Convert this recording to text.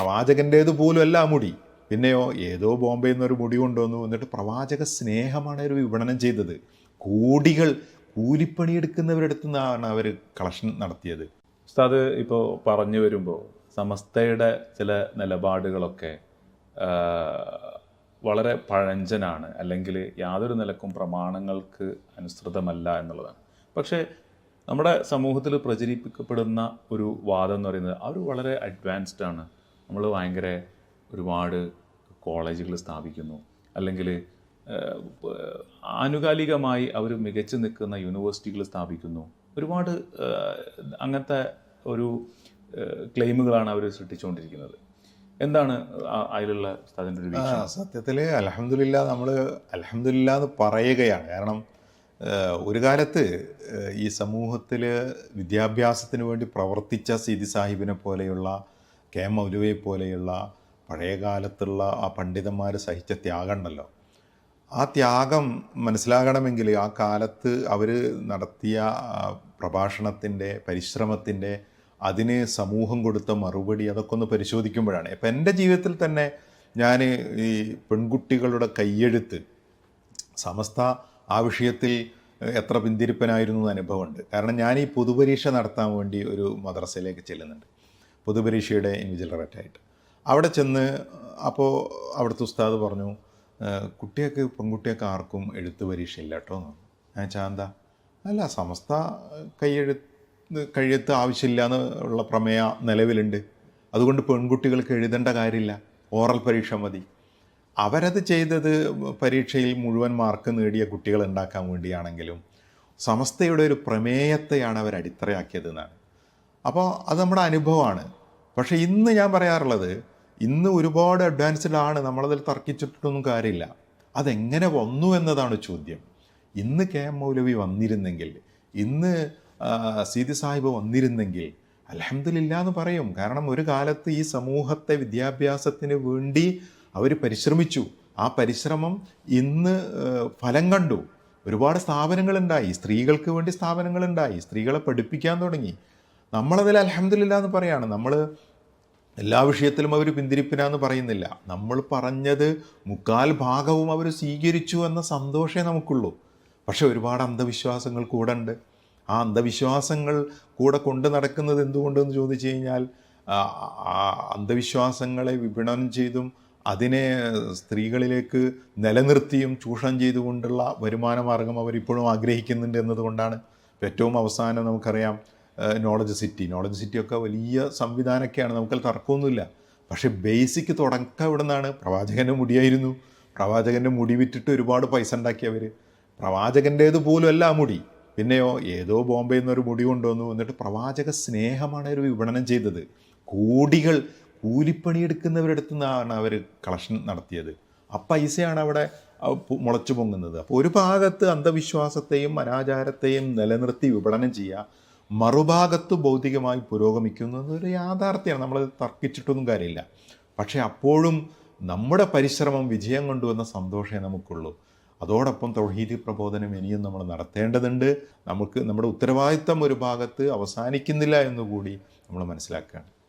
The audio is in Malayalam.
പ്രവാചകന്റേത് പോലും അല്ല മുടി. പിന്നെയോ ഏതോ ബോംബെയിൽ നിന്നൊരു മുടി കൊണ്ടുവന്നു. എന്നിട്ട് പ്രവാചക സ്നേഹമാണ് അവർ വിപണനം ചെയ്തത്. കോടികൾ കൂലിപ്പണിയെടുക്കുന്നവരടുത്ത് നിന്നാണ് അവർ കളക്ഷൻ നടത്തിയത്. ഉസ്താദ് ഇപ്പോൾ പറഞ്ഞു വരുമ്പോൾ സമസ്തയുടെ ചില നിലപാടുകളൊക്കെ വളരെ പഴഞ്ചനാണ്. അല്ലെങ്കിൽ യാതൊരു നിലക്കും പ്രമാണങ്ങൾക്ക് അനുസൃതമല്ല എന്നുള്ളതാണ്. പക്ഷേ നമ്മുടെ സമൂഹത്തിൽ പ്രചരിപ്പിക്കപ്പെടുന്ന ഒരു വാദം എന്ന് പറയുന്നത് അവർ വളരെ അഡ്വാൻസ്ഡ് ആണ്. നമ്മൾ ഭയങ്കര ഒരുപാട് കോളേജുകൾ സ്ഥാപിക്കുന്നു. അല്ലെങ്കിൽ ആനുകാലികമായി അവർ മികച്ചു നിൽക്കുന്ന യൂണിവേഴ്സിറ്റികൾ സ്ഥാപിക്കുന്നു. ഒരുപാട് അങ്ങനത്തെ ഒരു ക്ലെയിമുകളാണ് അവർ സൃഷ്ടിച്ചുകൊണ്ടിരിക്കുന്നത് എന്താണ് അതിലുള്ള അതിന്റെ ഒരു സത്യത്തിൽ അലഹമില്ല നമ്മൾ അലഹമില്ല എന്ന് പറയുകയാണ്. കാരണം ഒരു കാലത്ത് ഈ സമൂഹത്തിൽ വിദ്യാഭ്യാസത്തിന് വേണ്ടി പ്രവർത്തിച്ച സീതി സാഹിബിനെ പോലെയുള്ള കെ മൗലുവയെ പോലെയുള്ള പഴയ കാലത്തുള്ള ആ പണ്ഡിതന്മാർ സഹിച്ച ത്യാഗം ഉണ്ടല്ലോ ആ ത്യാഗം മനസ്സിലാകണമെങ്കിൽ ആ കാലത്ത് അവർ നടത്തിയ പ്രഭാഷണത്തിന്റെ പരിശ്രമത്തിന്റെ അതിന് സമൂഹം കൊടുത്ത മറുപടി അതൊക്കെ ഒന്ന് പരിശോധിക്കുമ്പോഴാണ്. ഇപ്പം എന്റെ ജീവിതത്തിൽ തന്നെ ഞാൻ ഈ പെൺകുട്ടികളുടെ കയ്യെഴുത്ത് സമസ്ത ആ വിഷയത്തിൽ എത്ര പിന്തിരിപ്പനായിരുന്നു അനുഭവമുണ്ട്. കാരണം ഞാൻ ഈ പൊതുപരീക്ഷ നടത്താൻ വേണ്ടി ഒരു മദ്രസയിലേക്ക് ചെല്ലുന്നുണ്ട്. പൊതുപരീക്ഷയുടെ ഇൻവിജിലറേറ്റായിട്ട് അവിടെ ചെന്ന് അപ്പോൾ അവിടുത്തെ ഉസ്താദ് പറഞ്ഞു കുട്ടിയൊക്കെ പെൺകുട്ടിയൊക്കെ ആർക്കും എഴുത്ത് പരീക്ഷ ഇല്ല കേട്ടോ എന്ന് പറഞ്ഞു. ഞാൻ ചാന്ത അല്ല സമസ്ത കൈയെഴുത്ത് കഴിയത്ത് ആവശ്യമില്ല എന്നുള്ള പ്രമേയ നിലവിലുണ്ട്. അതുകൊണ്ട് പെൺകുട്ടികൾക്ക് എഴുതേണ്ട കാര്യമില്ല. ഓറൽ പരീക്ഷ മതി. അവരത് ചെയ്തത് പരീക്ഷയിൽ മുഴുവൻ മാർക്ക് നേടിയ കുട്ടികൾ ഉണ്ടാക്കാൻ വേണ്ടിയാണെങ്കിലും സമസ്തയുടെ ഒരു പ്രമേയത്തെയാണ് അവർ അടിത്തറയാക്കിയത് എന്നാണ്. അപ്പോൾ അത് നമ്മുടെ അനുഭവമാണ്. പക്ഷേ ഇന്ന് ഞാൻ പറയാറുള്ളത് ഇന്ന് ഒരുപാട് അഡ്വാൻസ്ഡാണ് നമ്മളതിൽ തർക്കിച്ചിട്ടൊന്നും കാര്യമില്ല. അതെങ്ങനെ വന്നു എന്നതാണ് ചോദ്യം. ഇന്ന് കെ എം മൗലവി വന്നിരുന്നെങ്കിൽ ഇന്ന് സീതി സാഹിബ് വന്നിരുന്നെങ്കിൽ അലഹമില്ല എന്ന് പറയും. കാരണം ഒരു കാലത്ത് ഈ സമൂഹത്തെ വിദ്യാഭ്യാസത്തിന് വേണ്ടി അവർ പരിശ്രമിച്ചു. ആ പരിശ്രമം ഇന്ന് ഫലം കണ്ടു. ഒരുപാട് സ്ഥാപനങ്ങളുണ്ടായി. സ്ത്രീകൾക്ക് വേണ്ടി സ്ഥാപനങ്ങളുണ്ടായി. സ്ത്രീകളെ പഠിപ്പിക്കാൻ തുടങ്ങി. നമ്മളതിൽ അലഹമില്ല എന്ന് പറയാണ്. നമ്മൾ എല്ലാ വിഷയത്തിലും അവർ പിന്തിരിപ്പിനാന്ന് പറയുന്നില്ല. നമ്മൾ പറഞ്ഞത് മുക്കാൽ ഭാഗവും അവർ സ്വീകരിച്ചു എന്ന സന്തോഷമേ നമുക്കുള്ളൂ. പക്ഷെ ഒരുപാട് അന്ധവിശ്വാസങ്ങൾ കൂടെ ഉണ്ട്. ആ അന്ധവിശ്വാസങ്ങൾ കൂടെ കൊണ്ട് നടക്കുന്നത് എന്തുകൊണ്ടെന്ന് ചോദിച്ചു കഴിഞ്ഞാൽ അന്ധവിശ്വാസങ്ങളെ വിപണനം ചെയ്തും അതിനെ സ്ത്രീകളിലേക്ക് നിലനിർത്തിയും ചൂഷണം ചെയ്തുകൊണ്ടുള്ള വരുമാന മാർഗം അവരിപ്പോഴും ആഗ്രഹിക്കുന്നുണ്ട് എന്നതുകൊണ്ടാണ്. ഏറ്റവും അവസാനം നമുക്കറിയാം നോളജ് സിറ്റി നോളജ് സിറ്റിയൊക്കെ വലിയ സംവിധാനമൊക്കെയാണ്. നമുക്കത് തർക്കമൊന്നുമില്ല. പക്ഷേ ബേസിക് തുടക്കം ഇവിടെ നിന്നാണ് പ്രവാചകന്റെ മുടിയായിരുന്നു. പ്രവാചകന്റെ മുടി വിറ്റിട്ട് ഒരുപാട് പൈസ ഉണ്ടാക്കിയവർ പ്രവാചകന്റേത് പോലും അല്ല ആ മുടി. പിന്നെയോ ഏതോ ബോംബെയിൽ നിന്നൊരു മുടി കൊണ്ടുവന്നു. എന്നിട്ട് പ്രവാചക സ്നേഹമാണ് അവർ വിപണനം ചെയ്തത്. കോടികൾ കൂലിപ്പണിയെടുക്കുന്നവരടുത്തു നിന്നാണ് അവർ കളക്ഷൻ നടത്തിയത്. ആ പൈസയാണ് അവിടെ മുളച്ചു പൊങ്ങുന്നത്. അപ്പോൾ ഒരു ഭാഗത്ത് അന്ധവിശ്വാസത്തെയും അനാചാരത്തെയും നിലനിർത്തി വിപണനം ചെയ്യുക മറുഭാഗത്ത് ഭൗതികമായി പുരോഗമിക്കുന്നത് ഒരു യാഥാർത്ഥ്യമാണ്. നമ്മൾ തർക്കിച്ചിട്ടൊന്നും കാര്യമില്ല. പക്ഷേ അപ്പോഴും നമ്മുടെ പരിശ്രമം വിജയം കൊണ്ടുവന്ന സന്തോഷമേ നമുക്കുള്ളൂ. അതോടൊപ്പം തൊഴീതി പ്രബോധനം ഇനിയും നമ്മൾ നടത്തേണ്ടതുണ്ട്. നമുക്ക് നമ്മുടെ ഉത്തരവാദിത്തം ഒരു ഭാഗത്ത് അവസാനിക്കുന്നില്ല എന്നുകൂടി നമ്മൾ മനസ്സിലാക്കുകയാണ്.